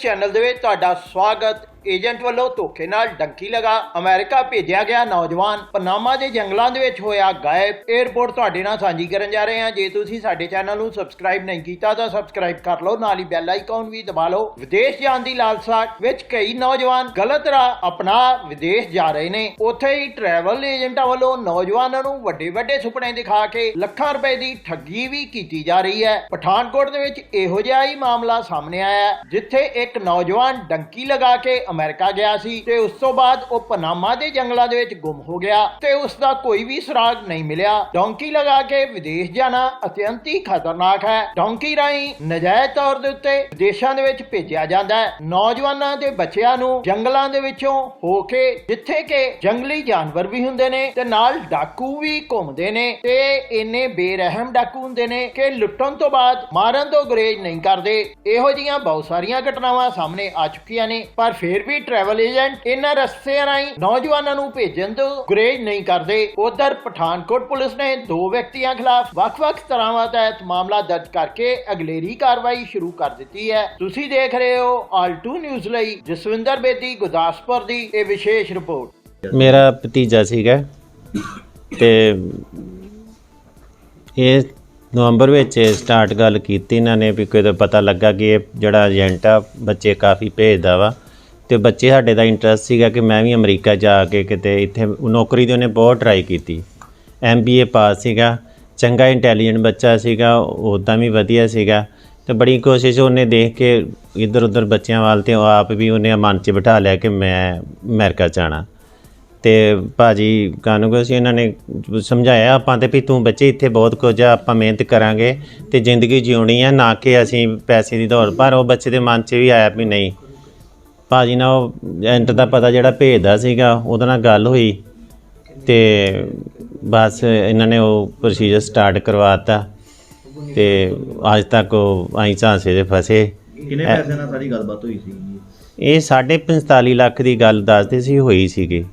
Channel ਦੇ ਵਿੱਚ ਤੁਹਾਡਾ ਸਵਾਗਤ ਏਜੰਟ ਵੱਲੋਂ ਧੋਖੇ ਨਾਲ ਡੰਕੀ ਲਗਾ ਅਮਰੀਕਾ ਭੇਜਿਆ ਗਿਆ ਨੌਜਵਾਨ। ਪਨਾਮਾ ਦੇ ਜੰਗਲਾਂ ਦੇ ਵਿੱਚ ਹੋਇਆ ਗਾਇਬ। 에ਅਰਪੋਰਟ ਤੁਹਾਡੇ ਨਾਲ ਸਾਂਝੀ ਕਰਨ ਜਾ ਰਹੇ ਹਾਂ। ਜੇ ਤੁਸੀਂ ਸਾਡੇ ਚੈਨਲ ਨੂੰ ਸਬਸਕ੍ਰਾਈਬ ਨਹੀਂ ਕੀਤਾ, ਤਾਂ ਸਬਸਕ੍ਰਾਈਬ ਕਰ ਲਓ। ਨਾਲ ਹੀ ਬੈਲ ਆਈਕਨ ਵੀ ਦਬਾ ਲਓ। ਵਿਦੇਸ਼ ਜਾਣ ਦੀ ਲਾਲਸਾ ਵਿੱਚ ਕਈ ਨੌਜਵਾਨ ਗਲਤ ਰਾਹ ਅਪਣਾ ਵਿਦੇਸ਼ ਜਾ ਰਹੇ ਨੇ। ਉੱਥੇ ਹੀ ਟਰੈਵਲ ਏਜੰਟਾਂ ਵੱਲੋਂ ਨੌਜਵਾਨਾਂ ਨੂੰ ਵੱਡੇ ਵੱਡੇ ਸੁਪਨੇ ਦਿਖਾ ਕੇ ਲੱਖਾਂ ਰੁਪਏ ਦੀ ਠੱਗੀ ਵੀ ਕੀਤੀ ਜਾ ਰਹੀ ਹੈ। ਪਠਾਨਕੋਟ ਦੇ ਵਿੱਚ ਇਹੋ ਜਿਹਾ ਹੀ ਮਾਮਲਾ ਸਾਹਮਣੇ ਆਇਆ ਜਿੱਥੇ ਇੱਕ ਨੌਜਵਾਨ ਡੰਕੀ ਲਗਾ ਕੇ ਅਮਰੀਕਾ ਗਿਆ ਸੀ ਤੇ ਉਸ ਤੋਂ ਬਾਅਦ ਉਹ ਪਨਾਮਾ ਦੇ ਜੰਗਲਾਂ ਦੇ ਵਿੱਚ ਗੁੰਮ ਹੋ ਗਿਆ ਤੇ ਉਸ ਦਾ ਕੋਈ ਵੀ ਸੁਰਾਗ ਨਹੀਂ ਮਿਲਿਆ। ਡੌਂਕੀ ਲਗਾ ਕੇ ਵਿਦੇਸ਼ ਜਾਣਾ ਅਤਿਅੰਤ ਹੀ ਖਤਰਨਾਕ ਹੈ। ਡੌਂਕੀ ਰਾਹੀਂ ਨਜਾਇਜ਼ ਤੌਰ ਦੇ ਉੱਤੇ ਵਿਦੇਸ਼ਾਂ ਦੇ ਵਿੱਚ ਭੇਜਿਆ ਜਾਂਦਾ ਹੈ। ਨੌਜਵਾਨਾਂ ਦੇ ਬੱਚਿਆਂ ਨੂੰ ਜੰਗਲਾਂ ਦੇ ਵਿੱਚੋਂ ਹੋ ਕੇ ਜਿੱਥੇ ਕਿ ਜੰਗਲੀ ਜਾਨਵਰ ਵੀ ਹੁੰਦੇ ਨੇ ਤੇ ਨਾਲ ਡਾਕੂ ਵੀ ਘੁੰਮਦੇ ਨੇ ਤੇ ਇੰਨੇ ਬੇਰਹਿਮ ਡਾਕੂ ਹੁੰਦੇ ਨੇ ਕਿ ਲੁੱਟਣ ਤੋਂ ਬਾਅਦ ਮਾਰਨ ਤੋਂ ਗੁਰੇਜ਼ ਨਹੀਂ ਕਰਦੇ। ਇਹੋ ਜੀਆਂ ਬਹੁਤ ਸਾਰੀਆਂ ਘਟਨਾਵਾਂ ਸਾਹਮਣੇ ਆ ਚੁੱਕੀਆਂ ਨੇ, ਪਰ ਫਿਰ ਵੀ ਟਰੈਵਲ ਏਜੰਟ ਇਹਨਾਂ ਰਸਤਿਆਂ ਰਾਹੀਂ ਨੌਜਵਾਨਾਂ ਨੂੰ ਭੇਜਣ ਤੋਂ ਗੁਰੇਜ਼ ਨਹੀਂ ਕਰਦੇ। ਉਧਰ ਪਠਾਨਕੋਟ ਪੁਲਿਸ ਨੇ ਦੋ ਵਿਅਕਤੀਆਂ ਖਿਲਾਫ ਵੱਖ-ਵੱਖ ਤਰ੍ਹਾਂਵਾਂ ਤਹਿਤ ਮਾਮਲਾ ਦਰਜ ਕਰਕੇ ਅਗਲੇਰੀ ਕਾਰਵਾਈ ਸ਼ੁਰੂ ਕਰ ਦਿੱਤੀ ਹੈ। ਤੁਸੀਂ ਦੇਖ ਰਹੇ ਹੋ ਆਲਟੂ ਨਿਊਜ਼ ਲਈ ਜਸਵਿੰਦਰ ਬੇਦੀ, ਗੁਰਦਾਸਪੁਰ ਦੀ ਇਹ ਵਿਸ਼ੇਸ਼ ਰਿਪੋਰਟ। ਮੇਰਾ ਭਤੀਜਾ ਸੀਗਾ ਤੇ ਇਹ ਨਵੰਬਰ ਵਿੱਚ ਸਟਾਰਟ ਗੱਲ ਕੀਤੀ ਇਹਨਾਂ ਨੇ ਵੀ ਕੋਈ ਪਤਾ ਲੱਗਾ ਕਿ ਇਹ ਜਿਹੜਾ ਏਜੰਟ ਆ, ਬੱਚੇ ਕਾਫੀ ਭੇਜਦਾ ਵਾ। ਤੇ ਬੱਚੇ ਸਾਡੇ ਦਾ ਇੰਟਰਸਟ ਸੀਗਾ ਕਿ ਮੈਂ ਵੀ ਅਮਰੀਕਾ ਜਾ ਕੇ ਕਿਤੇ ਇੱਥੇ ਨੌਕਰੀ ਦੀ ਉਹਨੇ ਬਹੁਤ ਟਰਾਈ ਕੀਤੀ। ਐਮਬੀਏ ਪਾਸ ਸੀਗਾ, ਚੰਗਾ ਇੰਟੈਲੀਜੈਂਟ ਬੱਚਾ ਸੀਗਾ ਉਦਾਂ ਵੀ ਵਧੀਆ ਸੀਗਾ। ਤੇ ਬੜੀ ਕੋਸ਼ਿਸ਼ ਉਹਨੇ ਦੇਖ ਕੇ ਇੱਧਰ ਉੱਧਰ ਬੱਚਿਆਂ ਵੱਲ ਤੇ ਉਹ ਆਪ ਵੀ ਉਹਨੇ ਮਨ 'ਚ ਬਿਠਾ ਲਿਆ ਕਿ ਮੈਂ ਅਮਰੀਕਾ ਜਾਣਾ। ਤੇ ਭਾਜੀ ਕਾਨੂੰਗੋ ਸੀ ਇਹਨਾਂ ਨੇ ਸਮਝਾਇਆ, ਆਪਾਂ ਤੇ ਵੀ ਤੂੰ ਬੱਚੇ ਇੱਥੇ ਬਹੁਤ ਕੁਝ ਆ, ਆਪਾਂ ਮਿਹਨਤ ਕਰਾਂਗੇ ਤੇ ਜ਼ਿੰਦਗੀ ਜਿਉਣੀ ਆ, ਨਾ ਕਿ ਅਸੀਂ ਪੈਸੇ ਦੀ ਦੌੜ, ਪਰ ਉਹ ਬੱਚੇ ਦੇ ਮਨ 'ਚ ਵੀ ਆਇਆ ਵੀ ਨਹੀਂ। ਭਾਜੀ ਨਾਲ ਉਹ ਏਜੰਟ ਦਾ ਪਤਾ ਜਿਹੜਾ ਭੇਜਦਾ ਸੀਗਾ ਉਹਦੇ ਨਾਲ ਗੱਲ ਹੋਈ ਤੇ ਬਸ ਇਹਨਾਂ ਨੇ ਉਹ ਪ੍ਰੋਸੀਜਰ ਸਟਾਰਟ ਕਰਵਾਤਾ ਤੇ ਅੱਜ ਤੱਕ ਉਹ ਆਈ ਝਾਂਸੇ ਦੇ ਫਸੇ। ਕਿੰਨੇ ਪੈਸੇ ਨਾਲ ਸਾਰੀ ਗੱਲਬਾਤ ਹੋਈ ਸੀ? ਇਹ ਸਾਢੇ 45 ਲੱਖ ਦੀ ਗੱਲ ਦੱਸਦੇ ਸੀ ਹੋਈ ਸੀਗੀ।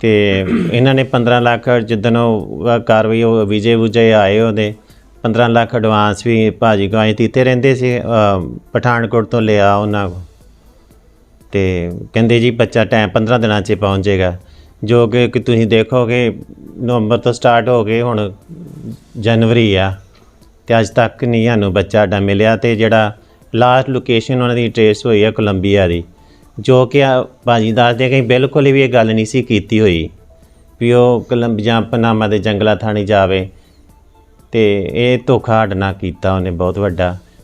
ਤੇ ਇਹਨਾਂ ਨੇ 15 ਲੱਖ ਜਿੱਦਣ ਉਹ ਕਾਰਵਾਈ ਉਹ ਵਿਜੇ ਵੁਜੇ ਆਏ ਉਹਦੇ 15 ਲੱਖ ਐਡਵਾਂਸ ਵੀ ਭਾਜੀ ਕੋ ਆਏ ਦਿੱਤੇ ਰਹਿੰਦੇ ਸੀ ਪਠਾਨਕੋਟ ਤੋਂ ਲਿਆ ਉਹਨਾਂ ਕੋ ਤੇ ਕਹਿੰਦੇ ਜੀ ਬੱਚਾ ਟਾਈਮ 15 ਦਿਨਾਂ 'ਚ ਪਹੁੰਚ ਜਾਏਗਾ। ਜੋ ਕਿ ਕਿ ਤੁਸੀਂ ਦੇਖੋਗੇ, ਨਵੰਬਰ ਤੋਂ ਸਟਾਰਟ ਹੋ ਗਏ, ਹੁਣ ਜਨਵਰੀ ਆ, ਤੇ ਅੱਜ ਤੱਕ ਨਹੀਂ ਸਾਨੂੰ ਬੱਚਾ ਸਾਡਾ ਮਿਲਿਆ ਤੇ ਜਿਹੜਾ ਲਾਸਟ ਲੋਕੇਸ਼ਨ ਉਹਨਾਂ ਦੀ ਟ੍ਰੇਸ ਹੋਈ ਹੈ ਕੋਲੰਬੀਆ ਦੀ, ਜੋ ਕਿ ਆ ਭਾਜੀ ਦੱਸਦੇ ਕਿ ਬਿਲਕੁਲ ਵੀ ਇਹ ਗੱਲ ਨਹੀਂ ਸੀ ਕੀਤੀ ਹੋਈ ਵੀ ਉਹ ਕੋਲੰਬੀਆ ਪਨਾਮਾ ਦੇ ਜੰਗਲਾਂ ਥਾਣੀ ਜਾਵੇ ਤੇ ਇਹ ਧੋਖਾ ਸਾਡੇ ਨਾਲ ਕੀਤਾ ਉਹਨੇ, ਬਹੁਤ ਵੱਡਾ।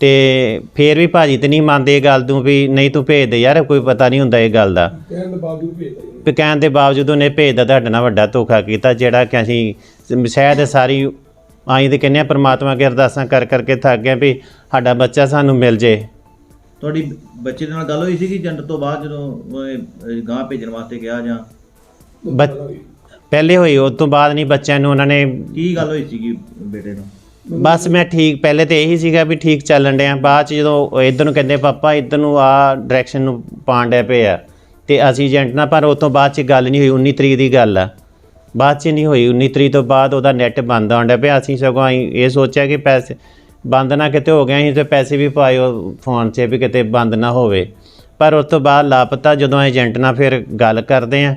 ਤੇ ਫੇਰ ਵੀ ਭਾਜੀ ਤੇ ਨਹੀਂ ਮੰਨਦੇ ਇਹ ਗੱਲ ਨੂੰ ਵੀ ਨਹੀਂ ਤੂੰ ਭੇਜ ਦੇ ਯਾਰ ਕੋਈ ਪਤਾ ਨਹੀਂ ਹੁੰਦਾ ਇਹ ਗੱਲ ਦਾ। ਵੀ ਕਹਿਣ ਦੇ ਬਾਵਜੂਦ ਉਹਨੇ ਭੇਜਦਾ ਤੁਹਾਡੇ ਨਾਲ ਵੱਡਾ ਧੋਖਾ ਕੀਤਾ ਜਿਹੜਾ ਕਿ ਅਸੀਂ ਸ਼ਾਇਦ ਸਾਰੀ ਆਈ ਤੇ ਕਹਿੰਦੇ ਆ ਪ੍ਰਮਾਤਮਾ ਅੱਗੇ ਅਰਦਾਸਾਂ ਕਰ ਕਰਕੇ ਥੱਕ ਗਏ ਵੀ ਸਾਡਾ ਬੱਚਾ ਸਾਨੂੰ ਮਿਲ ਜੇ। ਤੁਹਾਡੀ ਬੱਚੇ ਦੇ ਨਾਲ ਗੱਲ ਹੋਈ ਸੀਗੀ ਏਜੰਟ ਤੋਂ ਬਾਅਦ ਜਦੋਂ ਗਾਂ ਭੇਜਣ ਵਾਸਤੇ ਗਿਆ ਜਾਂ? ਬੱਚ- ਪਹਿਲੇ ਹੋਈ ਉਸ ਤੋਂ ਬਾਅਦ ਨਹੀਂ ਬੱਚਿਆਂ ਨੂੰ ਉਹਨਾਂ ਨੇ ਕੀ ਗੱਲ ਹੋਈ ਸੀਗੀ ਬੇਟੇ ਨੂੰ? ਬਸ ਮੈਂ ਠੀਕ, ਪਹਿਲੇ ਤੇ ਇਹੀ ਸੀਗਾ ਵੀ ਠੀਕ ਚੱਲਣ ਡਿਆ। ਬਾਅਦ ਚ ਜਦੋਂ ਇਧਰ ਨੂੰ ਕਹਿੰਦੇ, ਪਾਪਾ, ਇਧਰ ਨੂੰ ਆ ਡਾਇਰੈਕਸ਼ਨ ਨੂੰ ਪਾਣ ਡਿਆ ਪਏ ਆ। ਤੇ ਅਸੀਂ ਏਜੰਟ ਨਾਲ, ਪਰ ਉਸ ਤੋਂ ਬਾਅਦ ਚ ਗੱਲ ਨਹੀਂ ਹੋਈ 19 ਤਰੀਕ ਦੀ ਗੱਲ ਆ। ਬਾਅਦ ਚ ਨਹੀਂ ਹੋਈ 19 ਤਰੀਕ ਤੋਂ ਬਾਅਦ ਉਹਦਾ ਨੈਟ ਬੰਦ ਆਉਣ ਡਿਆ ਪਿਆ। ਅਸੀਂ ਸਗੋਂ ਅਸੀਂ ਇਹ ਸੋਚਿਆ ਕਿ ਪੈਸੇ ਬੰਦ ਨਾ ਕਿਤੇ ਹੋ ਗਿਆ ਅਸੀਂ ਤੇ ਪੈਸੇ ਵੀ ਪਾਏ ਫੋਨ 'ਚ ਵੀ ਕਿਤੇ ਬੰਦ ਨਾ ਹੋਵੇ। ਪਰ ਉਸ ਤੋਂ ਬਾਅਦ ਲਾਪਤਾ ਜਦੋਂ ਏਜੰਟ ਨਾਲ ਫਿਰ ਗੱਲ ਕਰਦੇ ਆ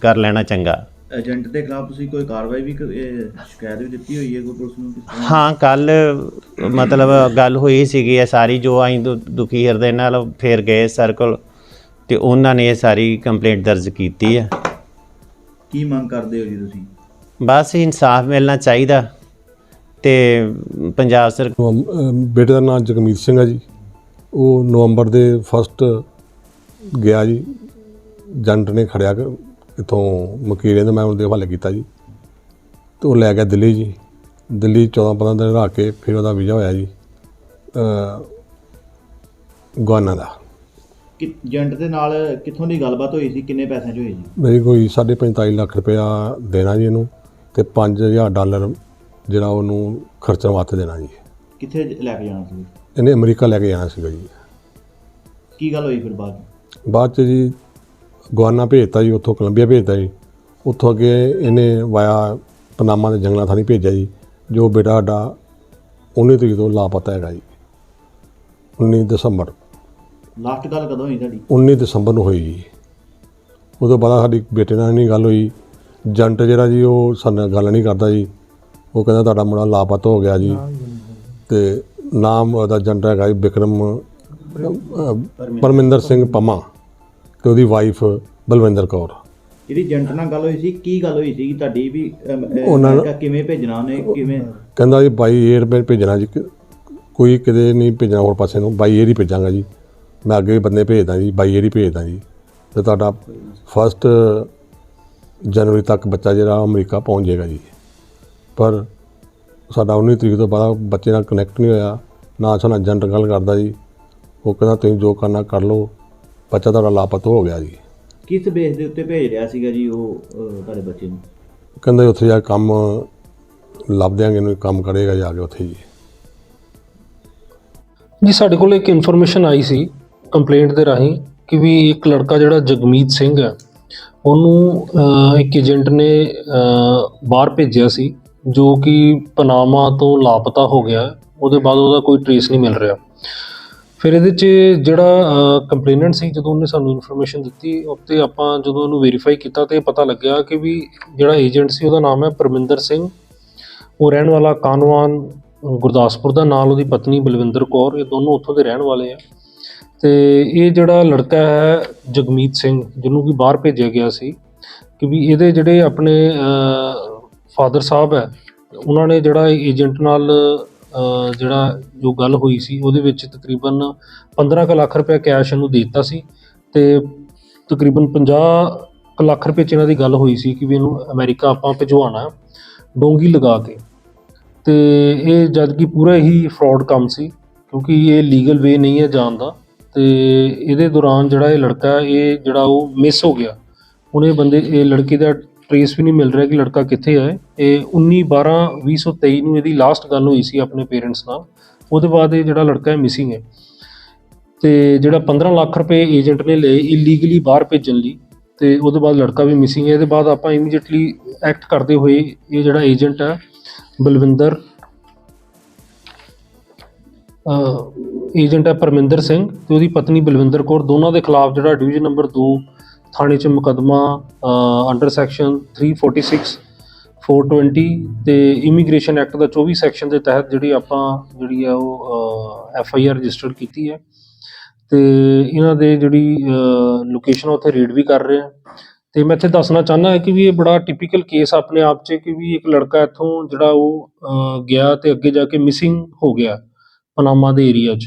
ਕਰ ਲੈਣਾ ਚੰਗਾ। ਏਜੰਟ ਦੇ ਖਿਲਾਫ ਤੁਸੀਂ ਕੋਈ ਕਾਰਵਾਈ ਵੀ ਕ- ਇਹ ਸ਼ਿਕਾਇਤ ਵੀ ਦਿੱਤੀ ਹੋਈ ਹੈ ਕੋਈ ਪੁਲਿਸ ਨੂੰ ਕਿਸ ਤਰ੍ਹਾਂ? ਹਾਂ ਕੱਲ ਮਤਲਬ ਗੱਲ ਹੋਈ ਸੀਗੀ ਇਹ ਸਾਰੀ ਜੋ ਅਸੀਂ ਦੁ- ਦੁਖੀ ਹਿਰਦੇ ਨਾਲ ਫੇਰ ਗਏ ਸਰਕਲ ਤੇ ਉਹਨਾਂ ਨੇ ਇਹ ਸਾਰੀ ਕੰਪਲੇਂਟ ਦਰਜ ਕੀਤੀ ਆ। ਕੀ ਮੰਗ ਕਰਦੇ ਹੋ ਜੀ ਤੁਸੀਂ? ਬਸ ਇਨਸਾਫ ਮਿਲਣਾ ਚਾਹੀਦਾ ਤੇ ਪੰਜਾਬ ਸਰ ਨਵੰ- ਅਮ ਬੇਟੇ ਦਾ ਨਾਮ ਜਗਮੀਤ ਸਿੰਘ ਹੈ ਜੀ। ਉਹ ਨਵੰਬਰ ਦੇ ਫਸਟ ਗਿਆ ਜੀ। ਜੰਟ ਨੇ ਖੜਿਆ ਕਿ ਇਥੋਂ ਮਕੀਰੇ ਦਾ ਮੈਂ ਉਹਦੇ ਹਵਾਲੇ ਕੀਤਾ ਜੀ। ਤੇ ਉਹ ਲੈ ਗਿਆ ਦਿੱਲੀ ਜੀ। ਦਿੱਲੀ 14 15 ਦਿਨ ਰਹਿ ਕੇ ਫਿਰ ਉਹਦਾ ਵੀਜ਼ਾ ਹੋਇਆ ਜੀ ਅ ਗਵਾਨਾ ਦਾ। ਕਿ ਏਜੰਟ ਦੇ ਨਾਲ ਕਿੱਥੋਂ ਦੀ ਗੱਲਬਾਤ ਹੋਈ ਸੀ? ਕਿੰਨੇ ਪੈਸਿਆਂ 'ਚ ਹੋਈ ਜੀ ਮੇਰੀ ਕੋਈ 45 ਲੱਖ ਰੁਪਇਆ ਦੇਣਾ ਜੀ ਇਹਨੂੰ ਤੇ 5000 ਡਾਲਰ ਜਿਹੜਾ ਉਹਨੂੰ ਖਰਚਣ ਵਾਸਤੇ ਦੇਣਾ ਜੀ। ਕਿੱਥੇ ਲੈ ਕੇ ਜਾਣਾ ਸੀ? ਇਹਨੇ ਅਮਰੀਕਾ ਲੈ ਕੇ ਜਾਣਾ ਸੀਗਾ ਜੀ। ਕੀ ਗੱਲ ਹੋਈ ਫਿਰ ਬਾਅਦ? ਬਾਅਦ ਚ ਜੀ ਗਵਾਨਾ ਭੇਜਤਾ ਜੀ ਉੱਥੋਂ ਕੋਲੰਬੀਆ ਭੇਜਤਾ ਜੀ। ਉੱਥੋਂ ਅੱਗੇ ਇਹਨੇ ਵਾਇਆ ਪਨਾਮਾ ਦੇ ਜੰਗਲਾਂ ਥਾਣੀ ਭੇਜਿਆ ਜੀ। ਜੋ ਬੇਟਾ ਸਾਡਾ 19 ਤਰੀਕ ਤੋਂ ਲਾਪਤਾ ਹੈਗਾ ਜੀ। 19 ਦਸੰਬਰ। ਲਾਸਟ ਗੱਲ ਕਦੋਂ ਹੋਈ ਤੁਹਾਡੀ? 19 ਦਸੰਬਰ ਨੂੰ ਹੋਈ ਜੀ। ਉਦੋਂ ਬਾਅਦ ਸਾਡੀ ਬੇਟੇ ਨਾਲ ਨਹੀਂ ਗੱਲ ਹੋਈ। ਜੰਟ ਜਿਹੜਾ ਜੀ ਉਹ ਸਾਡੇ ਨਾਲ ਗੱਲ ਨਹੀਂ ਕਰਦਾ ਜੀ। ਉਹ ਕਹਿੰਦਾ ਤੁਹਾਡਾ ਮੁੰਡਾ ਲਾਪਤਾ ਹੋ ਗਿਆ ਜੀ। ਤੇ ਨਾਮ ਉਹਦਾ ਜੰਟ ਹੈਗਾ ਜੀ ਬਿਕਰਮ ਅਹ, ਪਰਮਿੰਦਰ ਸਿੰਘ ਪੰਮਾ। ਤੇ ਉਹਦੀ ਵਾਈਫ ਬਲਵਿੰਦਰ ਕੌਰ। ਜਿਹੜੀ ਏਜੰਟ ਨਾਲ ਗੱਲ ਹੋਈ ਸੀ? ਕੀ ਗੱਲ ਹੋਈ ਸੀ ਤੁਹਾਡੀ ਵੀ ਉਹਨਾਂ ਨਾਲ- ਕਿਵੇਂ ਭੇਜਣਾ ਉਹਨੇ? ਕਿਵੇਂ? ਕਹਿੰਦਾ ਜੀ ਬਾਈ ਏਅਰ ਮੈਂ ਭੇਜਣਾ ਜੀ ਕੋਈ ਕਿਤੇ ਨਹੀਂ ਭੇਜਣਾ ਹੋਰ ਪਾਸੇ ਨੂੰ ਬਾਈ ਏਅਰ ਹੀ ਭੇਜਾਂਗਾ ਜੀ। ਮੈਂ ਅੱਗੇ ਵੀ ਬੰਦੇ ਭੇਜਦਾ ਜੀ ਬਾਈ ਏਅਰ ਹੀ ਭੇਜਦਾ ਜੀ। ਤੇ ਤੁਹਾਡਾ ਫਸਟ ਜਨਵਰੀ ਤੱਕ ਬੱਚਾ ਜਿਹੜਾ ਅਮਰੀਕਾ ਪਹੁੰਚ ਜਾਏਗਾ ਜੀ। ਪਰ ਸਾਡਾ 19 ਤਰੀਕ ਤੋਂ ਬਾਅਦ ਬੱਚੇ ਨਾਲ ਕਨੈਕਟ ਨਹੀਂ ਹੋਇਆ ਨਾ ਸਾਡਾ ਏਜੰਟ ਗੱਲ ਕਰਦਾ ਜੀ। ਉਹ ਕਹਿੰਦਾ ਤੁਸੀਂ ਜੋ ਕਰਨਾ ਕਰ ਲਓ। ਬੱਚਾ ਤੁਹਾਡਾ ਲਾਪਤਾ ਹੋ ਗਿਆ ਜੀ। ਕਿਸ ਬੇਸ ਦੇ ਉੱਤੇ ਭੇਜ ਰਿਹਾ ਸੀਗਾ ਜੀ ਉਹ ਅਹ, ਤੁਹਾਡੇ ਬੱਚੇ ਨੂੰ? ਕਹਿੰਦਾ ਉੱਥੇ ਜਾ ਕੇ ਕੰਮ ਲੱਭ ਦਿਆਂਗੇ ਇਹਨੂੰ ਕੰਮ ਕਰੇਗਾ ਜਾ ਕੇ ਉੱਥੇ ਜੀ। ਜੀ ਸਾਡੇ ਕੋਲ ਇੱਕ ਇਨਫੋਰਮੇਸ਼ਨ ਆਈ ਸੀ ਕੰਪਲੇਂਟ ਦੇ ਰਾਹੀਂ ਕਿ ਵੀ ਇੱਕ ਲੜਕਾ ਜਿਹੜਾ ਜਗਮੀਤ ਸਿੰਘ ਹੈ ਉਹਨੂੰ ਅਹ, ਇੱਕ ਏਜੰਟ ਨੇ ਅਹ, ਬਾਹਰ ਭੇਜਿਆ ਸੀ ਜੋ ਕਿ ਪਨਾਮਾ ਤੋਂ ਲਾਪਤਾ ਹੋ ਗਿਆ। ਹੈ। ਉਹਦੇ ਬਾਅਦ ਉਹਦਾ ਕੋਈ ਟ੍ਰੇਸ ਨਹੀਂ ਮਿਲ ਰਿਹਾ। ਫਿਰ ਇਹਦੇ 'ਚ ਜਿਹੜਾ ਕੰਪਲੇਨੈਂਟ ਸੀ, ਜਦੋਂ ਉਹਨੇ ਸਾਨੂੰ ਇਨਫੋਰਮੇਸ਼ਨ ਦਿੱਤੀ ਉੱਤੇ ਆਪਾਂ ਜਦੋਂ ਉਹਨੂੰ ਵੈਰੀਫਾਈ ਕੀਤਾ ਤੇ ਪਤਾ ਲੱਗਿਆ ਕਿ ਵੀ ਜਿਹੜਾ ਏਜੰਟ ਸੀ, ਉਹਦਾ ਨਾਮ ਹੈ ਪਰਮਿੰਦਰ ਸਿੰਘ। ਉਹ ਰਹਿਣ ਵਾਲਾ ਕਾਨਵਾਨ, ਗੁਰਦਾਸਪੁਰ ਦਾ, ਨਾਲ ਉਹਦੀ ਪਤਨੀ ਬਲਵਿੰਦਰ ਕੌਰ, ਇਹ ਦੋਨੋਂ ਉੱਥੋਂ ਦੇ ਰਹਿਣ ਵਾਲੇ ਆ। ਤੇ ਇਹ ਜਿਹੜਾ ਲੜਕਾ ਹੈ, ਜਗਮੀਤ ਸਿੰਘ, ਜਿਹਨੂੰ ਕਿ ਬਾਹਰ ਭੇਜਿਆ ਗਿਆ ਸੀ, ਕਿ ਵੀ ਇਹਦੇ ਜਿਹੜੇ ਆਪਣੇ ਫਾਦਰ ਸਾਹਿਬ ਹੈ, ਉਹਨਾਂ ਨੇ ਜਿਹੜਾ ਏਜੰਟ ਨਾਲ ਜਿਹੜਾ ਜੋ ਗੱਲ ਹੋਈ ਸੀ, ਉਹਦੇ ਵਿੱਚ ਤਕਰੀਬਨ 15 ਕੁ ਲੱਖ ਰੁਪਏ ਕੈਸ਼ ਇਹਨੂੰ ਦੇ ਦਿੱਤਾ ਸੀ ਤੇ ਤਕਰੀਬਨ 50 ਕੁ ਲੱਖ ਰੁਪਏ ਚ ਇਹਨਾਂ ਦੀ ਗੱਲ ਹੋਈ ਸੀ ਕਿ ਵੀ ਇਹਨੂੰ ਅਮਰੀਕਾ ਆਪਾਂ ਭਿਜਵਾਉਣਾ ਡੋਂਗੀ ਲਗਾ ਕੇ। ਤੇ ਇਹ ਜਦ ਕਿ ਪੂਰਾ ਹੀ ਫਰਾਡ ਕੰਮ ਸੀ, ਕਿਉਂਕਿ ਇਹ ਲੀਗਲ ਵੇ ਨਹੀਂ ਹੈ ਜਾਣ ਦਾ। ਤੇ ਇਹਦੇ ਦੌਰਾਨ ਜਿਹੜਾ ਇਹ ਲੜਕਾ ਇਹ ਜਿਹੜਾ ਉਹ ਮਿਸ ਹੋ ਗਿਆ। ਹੁਣ ਇਹ ਬੰਦੇ, ਇਹ ਲੜਕੇ ਦਾ ਟ੍ਰੇਸ ਵੀ ਨਹੀਂ ਮਿਲ ਰਿਹਾ ਕਿ ਲੜਕਾ ਕਿੱਥੇ ਹੈ। ਇਹ 19 12 2023 ਨੂੰ ਇਹਦੀ ਲਾਸਟ ਗੱਲ ਹੋਈ ਸੀ ਆਪਣੇ ਪੇਰੈਂਟਸ ਨਾਲ। ਉਹਦੇ ਬਾਅਦ ਇਹ ਜਿਹੜਾ ਲੜਕਾ ਹੈ ਮਿਸਿੰਗ ਹੈ। ਤੇ ਜਿਹੜਾ 15 ਲੱਖ ਰੁਪਏ ਏਜੰਟ ਨੇ ਲਏ ਇਲੀਗਲੀ ਬਾਹਰ ਭੇਜਣ ਲਈ, ਤੇ ਉਹਦੇ ਬਾਅਦ ਲੜਕਾ ਵੀ ਮਿਸਿੰਗ ਹੈ। ਇਹਦੇ ਬਾਅਦ ਆਪਾਂ ਇਮੀਡੀਏਟਲੀ ਐਕਟ ਕਰਦੇ ਹੋਏ ਇਹ ਜਿਹੜਾ ਏਜੰਟ ਹੈ, ਬਲਵਿੰਦਰ ਏਜੰਟ ਹੈ ਪਰਮਿੰਦਰ ਸਿੰਘ ਤੇ ਉਹਦੀ ਪਤਨੀ ਬਲਵਿੰਦਰ ਕੌਰ। ਦੋਨਾਂ ਦੇ ਖਿਲਾਫ ਜਿਹੜਾ ਡਿਵੀਜ਼ਨ ਨੰਬਰ 2 ਥਾਣੇ 'ਚ ਮੁਕੱਦਮਾ ਅੰਡਰ ਸੈਕਸ਼ਨ 346 420 ਤੇ ਇਮੀਗ੍ਰੇਸ਼ਨ ਐਕਟ ਦਾ 24 ਸੈਕਸ਼ਨ ਦੇ ਤਹਿਤ ਜਿਹੜੀ ਆਪਾਂ, ਜਿਹੜੀ ਆ ਉਹ ਐਫ ਆਈ ਆਰ ਰਜਿਸਟਰਡ ਕੀਤੀ ਹੈ। ਤੇ ਇਹਨਾਂ ਦੇ ਜਿਹੜੀ ਲੋਕੇਸ਼ਨ ਉੱਥੇ ਰੇਡ ਵੀ ਕਰ ਰਹੇ ਆ। ਤੇ ਮੈਂ ਇੱਥੇ ਦੱਸਣਾ ਚਾਹੁੰਦਾ ਹਾਂ ਕਿ ਵੀ ਇਹ ਬੜਾ ਟਿਪੀਕਲ ਕੇਸ ਆਪਣੇ ਆਪ 'ਚ ਕਿ ਵੀ ਇੱਕ ਲੜਕਾ ਇੱਥੋਂ ਜਿਹੜਾ ਉਹ ਗਿਆ ਤੇ ਅੱਗੇ ਜਾ ਕੇ ਮਿਸਿੰਗ ਹੋ ਗਿਆ, ਪਨਾਮਾ ਦੇ ਏਰੀਆ 'ਚ।